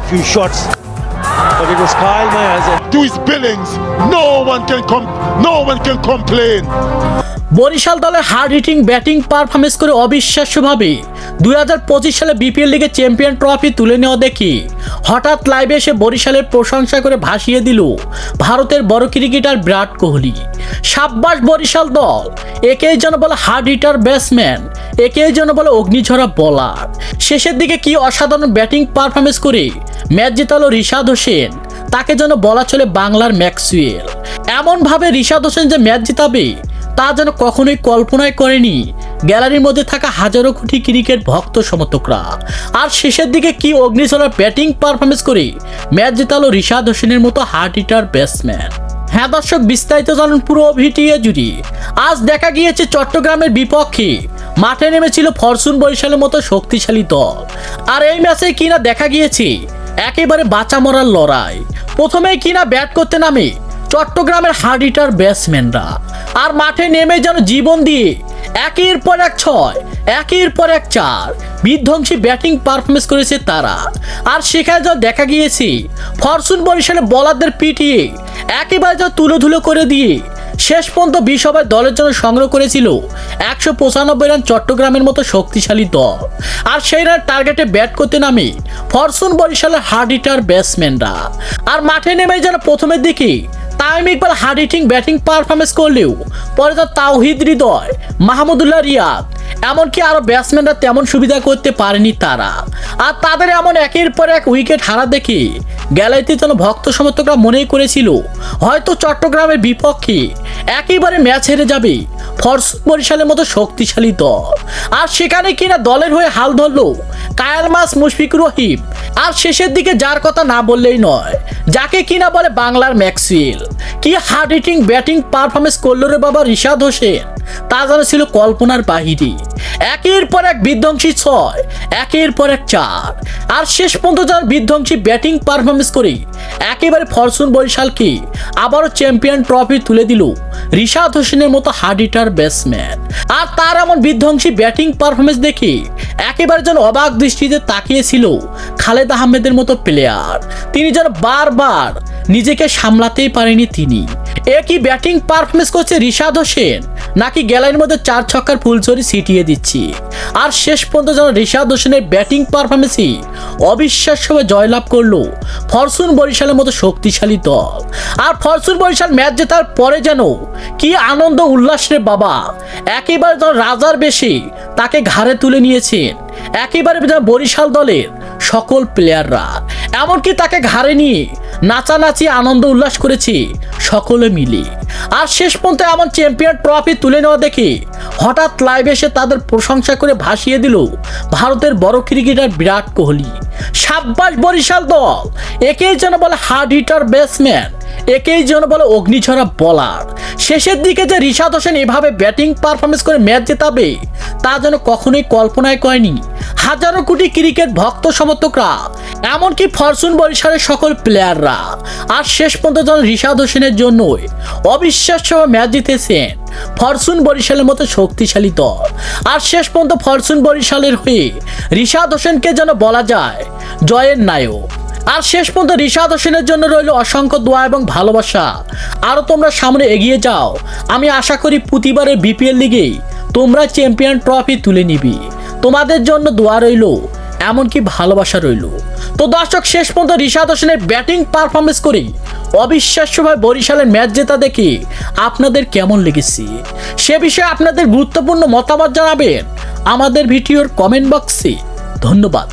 few shots, but it was Kyle Myers to his billings. No one can com- no one can complain. Barishal দলের hard hitting batting performance করে অবিশ্বাস্যভাবে দুই হাজার পঁচিশ সালে BPL লিগে champion trophy তুলে নেওয়া দেখি হঠাৎ লাইভে এসে বরিশালের প্রশংসা করে ভাসিয়ে দিল ভারতের বড় ক্রিকেটার বিরাট কোহলি সাব্বাস বরিশাল দল একেই যেন বলে হার্ড হিটার ব্যাটসম্যান একেই যেন বলে অগ্নিঝরা বলার শেষের দিকে কি অসাধারণ ব্যাটিং পারফরমেন্স করে ম্যাচ জেতালো রিশাদ হোসেন। তাকে যেন বলা চলে বাংলার ম্যাক্সুয়েল এমনভাবে রিশাদ হোসেন যে ম্যাচ জিতাবে, তা যেন কখনোই কল্পনাই করেনি গ্যালারির মধ্যে থাকা হাজারো কোটি ক্রিকেট ভক্ত সমর্থকরা। আর শেষের দিকে কি অগ্নিচলার ব্যাটিং পারফরমেন্স করে ম্যাচ জেতালো রিশাদ হোসেনের মতো হার্ট হিটার ব্যাটসম্যান হ্যাঁ দর্শক, বিস্তারিত জানুন পুরো ভিটিএ জুড়ি। আজ দেখা গিয়েছে চট্টগ্রামের বিপক্ষে মাঠে নেমেছিল ফরচুন বরিশালের মতো শক্তিশালী দল। আর এই ম্যাচে কিনা দেখা গিয়েছে, একেবারে বাঁচা মরার লড়াই। প্রথমেই কিনা ব্যাট করতে নামে চট্টগ্রামের হার্ড হিটার ব্যাটসম্যানরা। আর মাঠে নেমে যেন জীবন দিয়ে একের পর এক ছয়, একের পর এক চার বিধ্বংসী ব্যাটিং পারফরমেন্স করেছে তারা। আর সেখানে যা দেখা গিয়েছে, ফরচুন বরিশালে বলারদের পিটিয়ে একেবারে যা তুলো ধুলো করে দিয়ে শেষ পর্যন্ত বিশ দলের জন্য সংগ্রহ করেছিল একশো পঁচানব্বই রান চট্টগ্রামের মতো শক্তিশালী দল। আর সেই রান টার্গেটে ব্যাট করতে নামে ফরসুন বরিশালের হার্ড হিটার ব্যাটসম্যানরা। আর মাঠে নেমে যেন প্রথমের দিকে Tamim Iqbal hard hitting batting performance করলেও, পরে তার তাওহিদ হৃদয়, মাহমুদুল্লাহ রিয়াদ, এমনকি আরও ব্যাটসম্যানরা তেমন সুবিধা করতে পারেনি তারা। আর তাদের এমন একের পর এক উইকেট হারা দেখে গ্যালারিতে যেন ভক্ত সমর্থকরা মনেই করেছিল, হয়তো চট্টগ্রামের বিপক্ষে একেবারে ম্যাচ হেরে যাবে ফরস বরিশালের মতো শক্তিশালী দল। আর সেখানে কিনা দলের হয়ে হাল ধরলো কায়াল মাস মুশফিকুর রহিম আর শেষের দিকে যার কথা না বললেই নয়। যাকে কিনা বলে বাংলার ম্যাক্সুইল কি হার্ড হিটিং ব্যাটিং পারফরমেন্স করল রে বাবা রিশাদ হোসেন? তা যেন ছিল কল্পনার বাহিরে। একের পর এক বিধ্বংসী ছয়, একের পর এক চার। আর শেষ পর্যন্ত যার বিধ্বংসী ব্যাটিং পারফরমেন্স করে, একেবারে ফরচুন বরিশালকে আবারও চ্যাম্পিয়ন ট্রফি তুলে দিল রিশাদ হোসেনের মতো হার্ড হিটার ব্যাটসম্যান আর তার এমন বিধ্বংসী ব্যাটিং পারফরমেন্স দেখে একেবারে যেন অবাক দৃষ্টিতে তাকিয়েছিল খালেদ আহমেদের মতো প্লেয়ার তিনি যেন বারবার নিজেকে সামলাতেই পারেনি তিনি। একই ব্যাটিং পারফরমেন্স করছে রিশাদ হোসেন? নাকি গ্যালারির মধ্যে চার ছক্কার ফুলচুরি ছিটিয়ে দিচ্ছি? আর শেষ পর্যন্ত যেন রিশাদ হোসেনের ব্যাটিং পারফরমেন্সই অবিশ্বাস্যভাবে জয়লাভ করল ফরচুন বরিশালের মতো শক্তিশালী দল। আর ফরচুন বরিশাল ম্যাচ জেতার পরে যেন কি আনন্দ, উল্লাস রে বাবা! একেবারে যেন রাজার বেশি তাকে ঘাড়ে তুলে নিয়েছেন। একেবারে যেন বরিশাল দলের সকল প্লেয়াররা এমনকি তাকে ঘাড়ে নিয়ে নাচানাচি, আনন্দ, উল্লাস করেছে, সকলে মিলে। আর শেষ পর্যন্ত এমন চ্যাম্পিয়ন ট্রফি তুলে নেওয়া দেখে হঠাৎ লাইভ এসে তাদের প্রশংসা করে ভাসিয়ে দিল ভারতের বড় ক্রিকেটার বিরাট কোহলি। সাব্বাস বরিশাল দল, একেই যেন বলে হার্ড হিটার ব্যাটসম্যান একেই যেন বলে অগ্নিঝরা বলার শেষের দিকে যে রিশাদ হোসেন এভাবে ব্যাটিং পারফরমেন্স করে ম্যাচ জেতাবে, তা যেন কখনোই কল্পনায় করেনি। হাজারো কোটি ক্রিকেট ভক্ত সমর্থকরা এমনকি ফরচুন বরিশালের সকল প্লেয়াররা। আর শেষ পর্যন্ত যেন রিশাদ হোসেনের জন্যই অবিশ্বাস্যভাবে ম্যাচ জিতেছেন ফরচুন বরিশালের মতো শক্তিশালী দল। আর শেষ পর্যন্ত ফরচুন বরিশালের হয়ে রিশাদ হোসেনকে যেন বলা যায় জয়ের নায়ক। আর শেষ পর্যন্ত রিশাদ হোসেনের জন্য রইল অসংখ্য দোয়া এবং ভালোবাসা। আরও তোমরা সামনে এগিয়ে যাও। আমি আশা করি প্রতিবারের বিপিএল লিগেই তোমরা চ্যাম্পিয়ন ট্রফি তুলে নিবি। তোমাদের জন্য দোয়া রইল, এমনকি ভালোবাসা রইল। তো দর্শক, শেষ পর্যন্ত ঋষাদ হোসেনের ব্যাটিং পারফরমেন্স করি অবিশ্বাস্যভাবে বরিশালের ম্যাচ জেতা দেখি আপনাদের কেমন লেগেছে? সে বিষয়ে আপনাদের গুরুত্বপূর্ণ মতামত জানাবেন আমাদের ভিডিওর কমেন্ট বক্সে ধন্যবাদ।